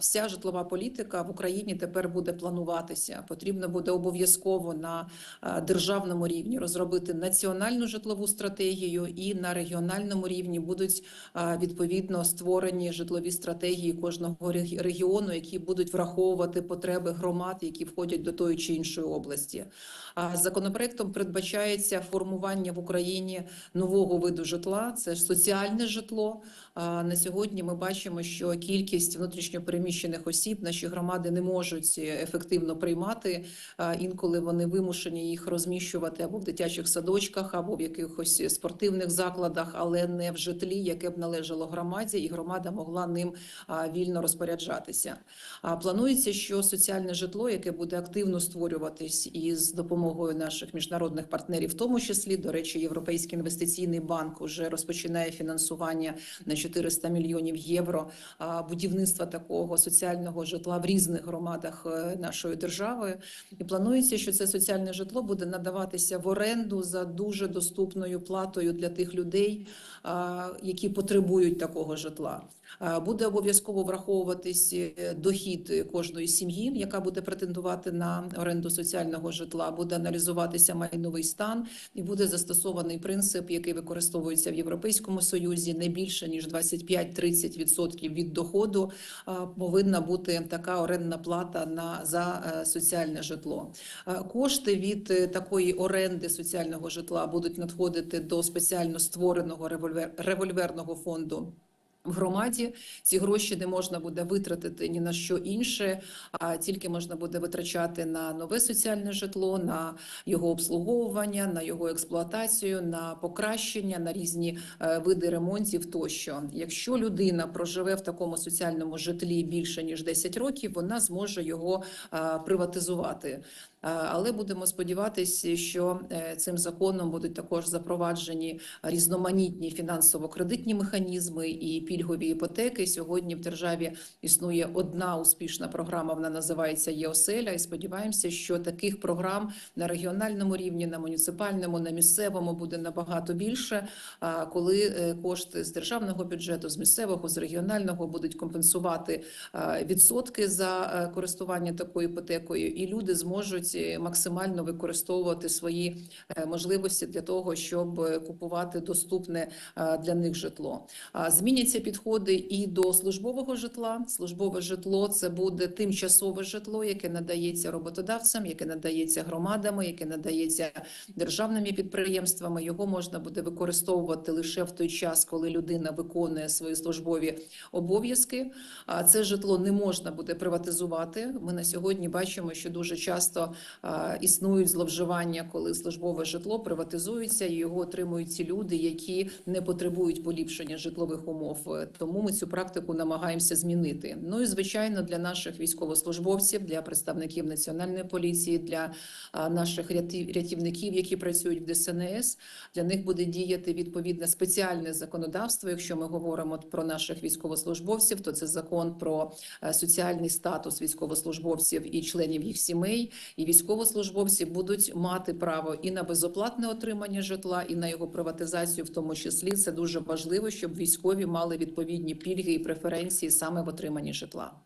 вся житлова політика в Україні тепер буде плануватися. Потрібно буде обов'язково на е, державному рівні розробити національну житлову стратегію, і на регіональному рівні будуть е, відповідно створені житлові стратегії кожного регіону, які будуть враховувати потреби громад, які входять до тої чи іншої області. Законопроектом передбачається формування в Україні нового виду житла. Це соціальне житло. На сьогодні ми бачимо, що кількість внутрішньопереміщених осіб наші громади не можуть ефективно приймати. Інколи вони вимушені їх розміщувати або в дитячих садочках, або в якихось спортивних закладах, але не в житлі, яке б належало громаді, і громада могла ним вільно розпоряджатися. Планується, що соціальне житло, яке буде активно створюватись із допомогою наших міжнародних партнерів, в тому числі до речі, Європейський інвестиційний банк вже розпочинає фінансування на 400 мільйонів євро будівництва такого соціального житла в різних громадах е, нашої держави. І планується, що це соціальне житло буде надаватися в оренду за дуже доступною платою для тих людей, які потребують такого житла. А, Буде обов'язково враховуватись е, дохід кожної сім'ї, яка буде претендувати на оренду соціального житла. Буде аналізуватися майновий стан і буде застосований принцип, який використовується в Європейському Союзі. Не більше ніж 25-30% від доходу повинна бути така орендна плата на за е, соціальне житло. Е, Кошти від е, такої оренди соціального житла будуть надходити до спеціально створеного револьвер револьверного фонду. В громаді ці гроші не можна буде витратити ні на що інше, а тільки можна буде витрачати на нове соціальне житло, на його обслуговування, на його експлуатацію, на покращення, на різні е, види ремонтів. Тощо, якщо людина проживе в такому соціальному житлі більше ніж 10 років, вона зможе його е, приватизувати. Е, Але будемо сподіватися, що цим законом будуть також запроваджені різноманітні фінансово-кредитні механізми і пільгові іпотеки. Сьогодні в державі існує одна успішна програма. Вона називається ЄОСЕЛЯ. І сподіваємося, що таких програм на регіональному рівні, на муніципальному, на місцевому буде набагато більше. Коли е, кошти з державного бюджету, з місцевого, з регіонального будуть компенсувати е, відсотки за е, користування такою іпотекою, і люди зможуть максимально використовувати свої можливості для того, щоб купувати доступне для них житло. А, Зміняться підходи і до службового житла. Службове житло це буде тимчасове житло, яке надається роботодавцям, яке надається громадами, яке надається державними підприємствами. Його можна буде використовувати лише в той час, коли людина виконує свої службові обов'язки. А це житло не можна буде приватизувати. Ми на сьогодні бачимо, що дуже часто існують зловживання, коли службове житло приватизується і його отримують ці люди, які не потребують поліпшення житлових умов. Е, Тому ми цю практику намагаємося змінити. Ну і звичайно, для наших військовослужбовців, для представників національної поліції, для наших рятівників, які працюють в ДСНС, для них буде діяти відповідне спеціальне законодавство. Якщо ми говоримо про наших військовослужбовців, то це закон про е, соціальний статус військовослужбовців і членів їх сімей. І військовослужбовці будуть мати право і на безоплатне отримання житла, і на його приватизацію, в тому числі це дуже важливо, щоб військові мали відповідні пільги і преференції саме в отриманні житла.